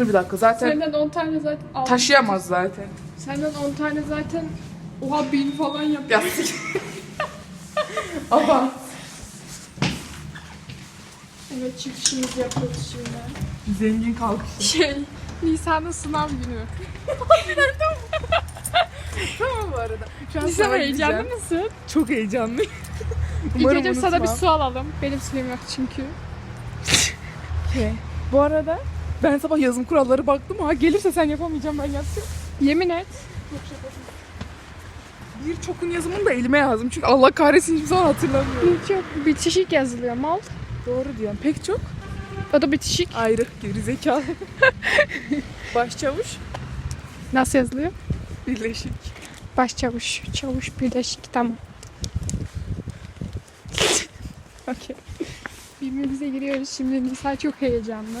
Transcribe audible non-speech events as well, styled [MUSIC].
Dur bir dakika zaten Senden 10 tane zaten al. taşıyamaz zaten. Senden 10 tane zaten oha bin falan yapıyor. Ya Ama [LAUGHS] Evet çıkışımızı yapıyoruz şimdi. zengin kalkışı. Şey, Nisan'ın sınav günü. Tamam bu arada. Şu an Nisan heyecanlı mısın? Çok heyecanlıyım. [LAUGHS] İlk Umarım önce sana bir unutmam. su alalım. Benim suyum yok çünkü. Okey. Bu arada ben sabah yazım kuralları baktım. Ha gelirse sen yapamayacağım ben yapacağım. Yemin et. Bir çokun yazımını da elime yazdım. Çünkü Allah kahretsin hiçbir zaman hatırlamıyorum. Çok bitişik yazılıyor mal. Doğru diyorsun. Pek çok. O da bitişik. Ayrı. Gerizekalı. [LAUGHS] Başçavuş. Nasıl yazılıyor? Birleşik. Başçavuş, çavuş birleşik tamam. [LAUGHS] Okey. Birbirimize giriyoruz şimdi. Nisa çok heyecanlı.